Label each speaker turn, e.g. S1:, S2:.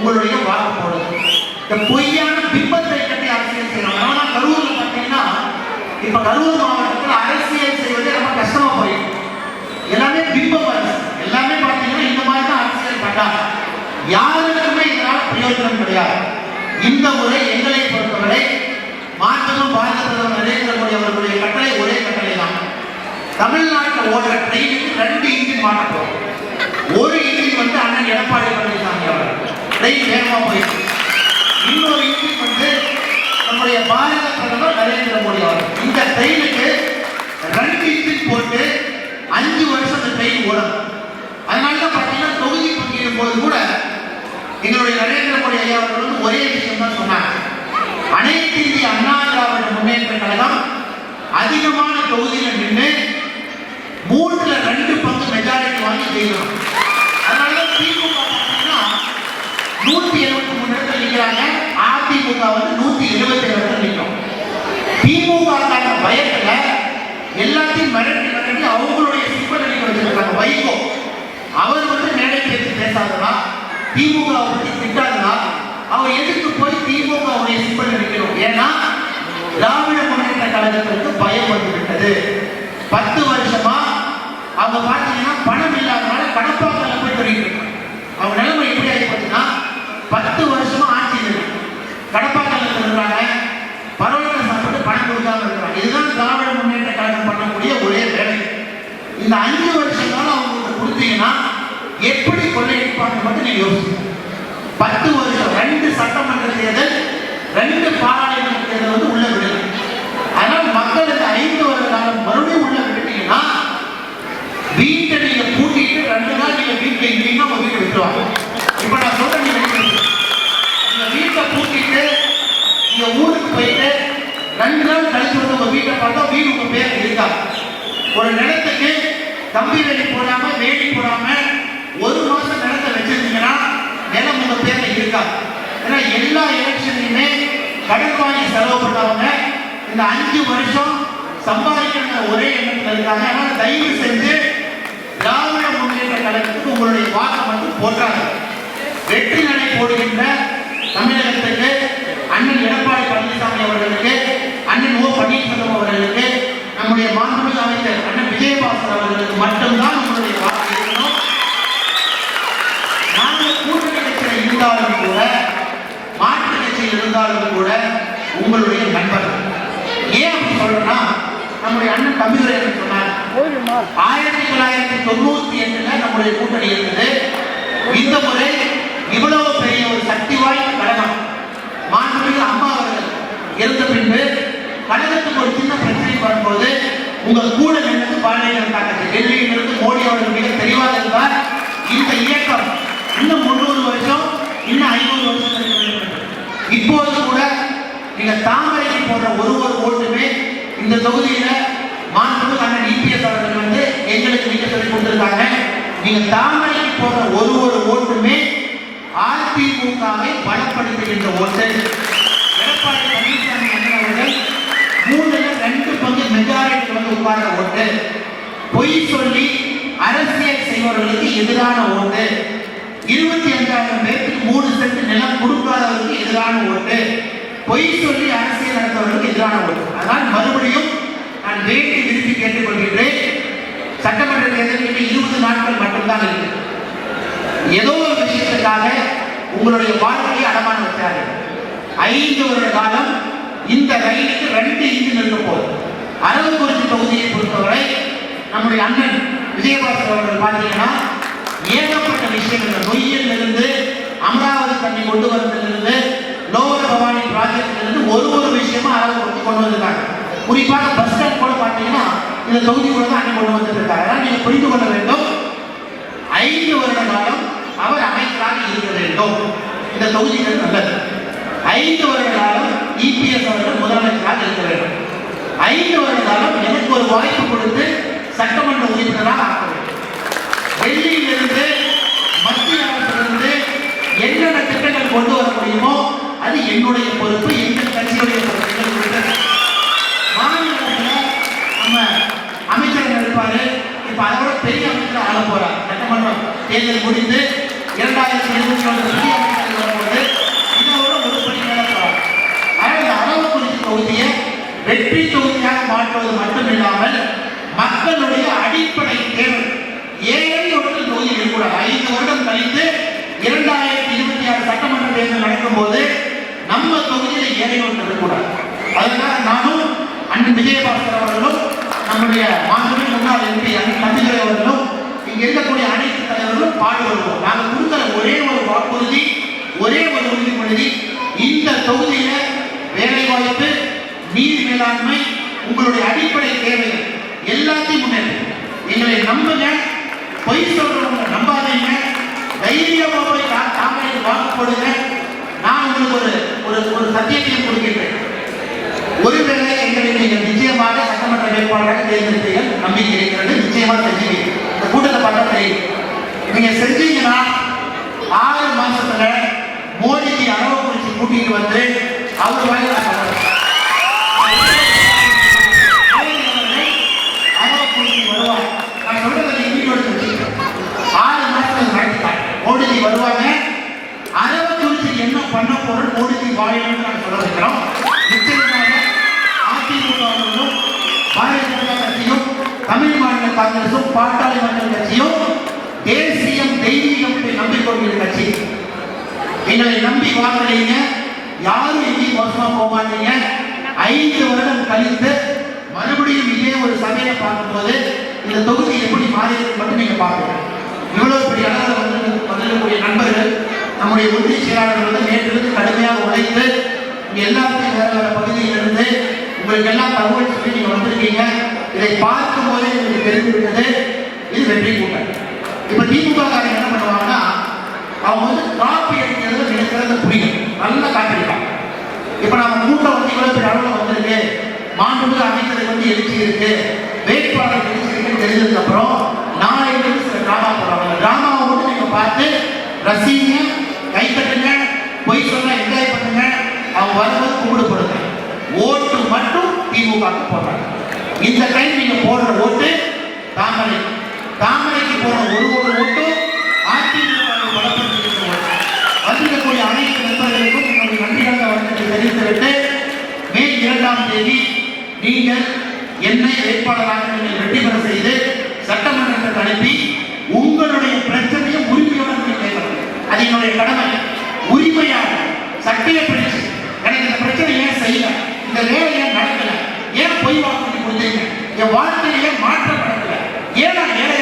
S1: உங்களுடைய வாக்கு போடுது. இந்த பொய்யான பிம்பத்தை கட்டி அரசியல் செய்யணும் ஆனா கரூர்ல பார்த்தீங்கன்னா இப்ப கரூர் மாவட்டத்தில் அரசியல் செய்வது ரொம்ப கஷ்டமா போயிடும் எல்லாமே பிம்பம் அரசு எல்லாமே பார்த்தீங்கன்னா இந்த மாதிரி தான் அரசியல் பண்றாங்க. யாருக்குமே இதனால பிரயோஜனம் கிடையாது. இந்த முறை எங்களை பொறுத்தவரை மாற்றமும் பாதிப்பதும் நரேந்திர மோடி அவர்களுடைய கட்டளை ஒரே கட்டளை தான் தமிழ்நாட்டில் ஓடுற ட்ரெயினுக்கு ரெண்டு இன்ஜின் மாட்ட ஒரு இன்ஜின் வந்து அண்ணன் எடப்பாடி பழனிசாமி அவர்கள் வேகமா போயிருக்கு இன்னொரு இன்ஜின் வந்து நம்முடைய பாரத பிரதமர் நரேந்திர மோடி அவர்கள். இந்த ட்ரெயினுக்கு ரெண்டு இன்ஜின் போட்டு அஞ்சு வருஷம் அந்த ட்ரெயின் ஓடும் அதனால தான் பார்த்தீங்கன்னா தொகுதி பங்கீடும் போது கூட எங்களுடைய நரேந்திர மோடி ஐயா அவர்கள் வந்து ஒரே விஷயம் தான் சொன்னாங்க அனைத்து இந்திய அண்ணா திராவிட முன்னேற்ற கழகம் அதிகமான தொகுதியில நின்று மூணுல ரெண்டு பங்கு மெஜாரிட்டி வாங்கி ஜெயிக்கணும் அதனால தான் திமுக பார்த்தீங்கன்னா நூத்தி எழுபத்தி மூணு இடத்துல நிற்கிறாங்க அதிமுக வந்து நூத்தி எழுபத்தி ஏழு இடத்துல நிற்கும் திமுக கான பயத்துல எல்லாத்தையும் மிரட்டி மிரட்டி அவங்களுடைய சிப்பல் வச்சிருக்காங்க. வைகோ. அவர் வந்து மேடை பேசி பேசாதனா திமுக வை பத்தி திட்டாததா? அவர் எதுக்கு போய் திமுக உடைய சிப்பல் அடிக்கணும்? ஏன்னா திராவிட முன்னேற்ற கழகத்திற்கு பயம் வந்து விட்டது. பத்து வருஷமா அவங்க பார்த்தீங்கன்னா பணம் இல்லாதனால கடப்பாக்கல்ல போய் தொடங்கிட்டு இருக்காங்க. அவங்க நிலைமை எப்படி ஆகி பார்த்தீங்கன்னா பத்து வருஷம் ஆட்சி இருக்கு கடப்பாக்கல்ல சொல்றாங்க பரவாயில்ல சாப்பிட்டு பணம் கொடுக்காம இருக்கிறாங்க இதுதான் திராவிட முன்னேற்ற கழகம் பண்ணக்கூடிய ஒரே வேலை இந்த அஞ்சு வருஷம் காலம் அவங்களுக்கு கொடுத்தீங்கன்னா எப்படி கொள்ளையடிப்பாங்க மட்டும் நீங்க யோசிக்கணும் பத்து வருஷம் ரெண்டு சட்டமன்ற தேர்தல் ரெண்டு பாராளுமன்ற தேர்தல் வந்து உள்ள விடல அதனால் மக்களுக்கு ஐந்து வருட காலம் மறுபடியும் உள்ள விட்டுட்டீங்கன்னா வீட்டை நீங்க பூட்டிட்டு ரெண்டு நாள் நீங்க வீட்டுல இருந்தீங்கன்னா உங்க வீட்டை விட்டுருவாங்க. இப்ப நான் சொல்றேன் நீங்க வீட்டை பூட்டிட்டு நீங்க ஊருக்கு போயிட்டு ரெண்டு நாள் கழிச்சு வந்து உங்க வீட்டை பார்த்தா வீடு உங்க பேர் இருக்கா? ஒரு நிலத்துக்கு கம்பி வேலி போடாம வேலி போடாம ஒரு மாசம் நிலத்தை வச்சிருந்தீங்கன்னா நிலம் உங்க பேர்ல இருக்காது ஏன்னா எல்லா எலெக்ஷன்லையுமே கடன் வாங்கி செலவு பண்ணவங்க இந்த அஞ்சு வருஷம் சம்பாதிக்கிற ஒரே எண்ணத்துல இருக்காங்க. அதனால தயவு செஞ்சு திராவிட முன்னேற்ற கழகத்துக்கு உங்களுடைய வாக்கு மட்டும் போட்டாங்க வெற்றி நடை போடுகின்ற தமிழகத்துக்கு அண்ணன் எடப்பாடி பழனிசாமி அவர்களுக்கு அண்ணன் ஓ பன்னீர்செல்வம் அவர்களுக்கு நம்முடைய மாண்புமிகு அமைச்சர் அண்ணன் விஜயபாஸ்கர் அவர்களுக்கு மட்டும்தான் உங்களுடைய வாக்கு இருக்கணும் நாங்கள் கூட்டணி கட்சியில் இருந்தாலும் கூட மாற்று கட்சியில் இருந்தாலும் கூட ஏன் அப்படி சொல்றேன்னா நம்முடைய அண்ணன் தமிழர் சொன்னார் ஆயிரத்தி தொள்ளாயிரத்தி தொண்ணூத்தி எட்டுல நம்முடைய கூட்டணி இருந்தது. இந்த முறை இவ்வளவு பெரிய ஒரு சக்தி வாய்ந்த கழகம் மாண்புமிகு அம்மா அவர்கள் இருந்த பின்பு கழகத்துக்கு ஒரு சின்ன பிரச்சனை வரும்போது உங்க கூட நின்று பாரதிய ஜனதா கட்சி டெல்லியில் இருந்து மோடி அவர்கள் மிக தெளிவாக இருந்தார் இந்த இயக்கம் இன்னும் முன்னூறு வருஷம் இன்னும் ஐநூறு வருஷம் இருக்க வேண்டும். இப்போது கூட நீங்க தாமரைக்கு போடுற ஒரு ஒரு ஓட்டுமே இந்த தொகுதியில மாண்புமிகு அண்ணன் இபிஎஸ் அவர்கள் வந்து எங்களுக்கு நீங்க சொல்லி கொடுத்திருக்காங்க. நீங்க தாமரைக்கு போடுற ஒரு ஒரு ஓட்டுமே அதிமுகவை பலப்படுத்துகின்ற ஓட்டு எடப்பாடி பழனிசாமி அண்ணன் அவர்கள் மூணுல ரெண்டு பங்கு மெஜாரிட்டி வந்து உட்கார்ற ஓட்டு பொய் சொல்லி அரசியல் செய்பவர்களுக்கு எதிரான ஓட்டு இருபத்தி அஞ்சாயிரம் பேருக்கு மூணு சென்ட் நிலம் கொடுக்காதவருக்கு எதிரான ஓட்டு பொய் சொல்லி அரசியல் நடத்தவர்களுக்கு எதிரான ஓட்டு. அதனால் மறுபடியும் நான் வேண்டி விரும்பி கேட்டுக்கொள்கின்றேன். சட்டமன்ற தேர்தலுக்கு இருபது நாட்கள் மட்டும்தான் இருக்கு. ஏதோ ஒரு விஷயத்துக்காக உங்களுடைய வாழ்க்கையை அடமானம் வச்சாரு ஐந்து வருட காலம் இந்த ரயிலுக்கு ரெண்டு இன்ஜின் இருக்க போகுது அரவக்குறிச்சி தொகுதியை பொறுத்தவரை நம்முடைய அண்ணன் விஜயபாஸ்கர் அவர்கள் பார்த்தீங்கன்னா ஏகப்பட்ட விஷயங்கள். நொய்யில் இருந்து அமராவதி தண்ணி கொண்டு வரதிலிருந்து லோவர் பவானி ப்ராஜெக்ட்ல இருந்து ஒரு ஒரு விஷயமா அரவக்குறிச்சி கொண்டு வந்திருக்காங்க. குறிப்பாக பஸ் ஸ்டாண்ட் கூட பார்த்தீங்கன்னா இந்த தொகுதி கூட தான் அண்ணன் கொண்டு வந்துட்டு இருக்காங்க அதனால் நீங்கள் புரிந்து கொள்ள வேண்டும். ஐந்து வருட காலம் அவர் அமைச்சராக இருக்க வேண்டும். இந்த தொகுதிகள் நல்லது. ஐந்து வருட காலம் இபிஎஸ் அவர்கள் முதலமைச்சராக இருக்க வேண்டும். ஐந்து வருட காலம் எனக்கு ஒரு வாய்ப்பு கொடுத்து சட்டமன்ற உறுப்பினராக ஆக்க வேண்டும். டெல்லியிலிருந்து மத்திய அரசிலிருந்து என்னென்ன திட்டங்கள் கொண்டு வர முடியுமோ அது என்னுடைய பொறுப்பு எங்கள் கட்சியுடைய பொறுப்பு மாநிலத்தில் நம்ம அமைச்சர்கள் இருப்பாரு. இப்போ அதோட பெரிய அமைச்சர் ஆள தேர்தல் முடிந்து இரண்டாயிரத்தி இருபத்தி ஒன்று புதிய அமைச்சர்கள் இதோட ஒரு படி மேலே போறார். ஆனால் இந்த அரவக்குறிச்சி வெற்றி தொகுதியாக மாற்றுவது மட்டும் இல்லாமல் மக்களுடைய அடிப்படை தேவை. ஏழை ஒன்று தொகுதி இருக்கக்கூடாது ஐந்து வருடம் கழித்து இரண்டாயிரத்தி இருபத்தி ஆறு சட்டமன்ற தேர்தல் நடக்கும் போது தொகுதியில இருக்கக்கூடாது அதனால நானும் அண்ணன் விஜயபாஸ்கர் அவர்களும் நம்முடைய மாதிரி முன்னாள் எம்பி அண்ணன் நம்பிதுரை அவர்களும் இங்க இருக்கக்கூடிய அனைத்து தலைவர்களும் பாடுபடுவோம் நாங்கள் கொடுக்கிற ஒரே ஒரு வாக்குறுதி ஒரே ஒரு உறுதிமொழி இந்த தொகுதியில வேலை வாய்ப்பு நீர் மேலாண்மை உங்களுடைய அடிப்படை தேவைகள் எல்லாத்தையும் முன்னேற்றம் எங்களை நம்புங்க பொய் சொல்றவங்க நம்பாதீங்க தைரியமாக போய் தா- தாமரைக்கு வாக்கு போடுங்க நான் உங்களுக்கு ஒரு ஒரு சத்தியத்தையும் கொடுக்கின்றேன். ஒருவேளை எங்களை நீங்கள் நிச்சயமாக சட்டமன்ற வேட்பாளராக தேர்ந்தெடுப்பீர்கள். நம்பிக்கை இருக்கிறது. நிச்சயமாக செஞ்சீங்க இந்த கூட்டத்தை பட்டத்தை நீங்க செஞ்சீங்கன்னா ஆறு மாசத்துல மோடிக்கு அரவக்குறிச்சி கூட்டிட்டு வந்து அவர் வாயில சொல்றாரு. போறோம் மோடிஜி வாயிலும் நான் சொல்ல வைக்கிறோம் நிச்சயமாக அதிமுக பாரதிய ஜனதா கட்சியும் தமிழ் மாநில காங்கிரசும் பாட்டாளி மக்கள் கட்சியும் தேசியம் தெய்வீகம் என்று நம்பிக்கொண்டிருக்கிற கட்சி. எங்களை நம்பி வாக்களிங்க யாரும் எங்கேயும் மோசமா போக ஐந்து வருடம் கழித்து மறுபடியும் இதே ஒரு சமையலை பார்க்கும்போது இந்த தொகுதி எப்படி மாறி இருக்கு மட்டும் நீங்க பார்க்கணும். இவ்வளவு பெரிய அளவில் நம்முடைய ஒன்றிய செயலாளர்கள் வந்து நேற்றிலிருந்து கடுமையாக உழைத்து எல்லாத்தையும் வேற வேற பகுதியிலிருந்து உங்களுக்கு எல்லாம் தகவல் சொல்லி நீங்க வந்திருக்கீங்க. இதை பார்க்கும் போதே உங்களுக்கு தெரிந்துவிட்டது. இது வெற்றி கூட்டம். இப்ப திமுக காரங்க என்ன பண்ணுவாங்கன்னா அவங்க வந்து காப்பி அடிக்கிறது நினைக்கிறது புரியும் நல்லா காட்டிருக்காங்க இப்ப நம்ம கூட்டம் வந்து இவ்வளவு பெரிய அளவுல வந்திருக்கு. மாண்புமிகு அமைச்சருக்கு வந்து எழுச்சி இருக்கு வேட்பாளர் எழுச்சி இருக்குன்னு தெரிஞ்சதுக்கு அப்புறம் நாளைக்கு சில டிராமா போடுறாங்க டிராமாவை மட்டும் நீங்க பார்த்து ரசிங்க கை பொய் சொன்னா என்ஜாய் பண்ணுங்க அவங்க வரும்போது கும்பிடு போடுங்க ஓட்டு மட்டும் திமுக போடுறாங்க. இந்த டைம் நீங்க போடுற ஓட்டு தாமரை. தாமரைக்கு போன ஒரு ஒரு ஓட்டு அதிமுக பலப்படுத்தி வந்திருக்கக்கூடிய அனைத்து நண்பர்களுக்கும் என்னுடைய நன்றிகளை வணக்கத்தை தெரிவித்துவிட்டு மே இரண்டாம் தேதி நீங்கள் என்னை வேட்பாளராக நீங்கள் வெற்றி பெற செய்து சட்டமன்றத்தை அனுப்பி உங்களுடைய பிரச்சனையை உரிமையுடன் நீங்கள் அது என்னுடைய கடமை. உரிமையாக சட்டையை பிடிச்சு எனக்கு இந்த பிரச்சனை ஏன் செய்யல? இந்த வேலை ஏன் நடக்கல? ஏன் பொய் வாக்கு கொடுத்தீங்க? என் வாழ்க்கையில ஏன் மாற்றம் ஏன் நான் வேலை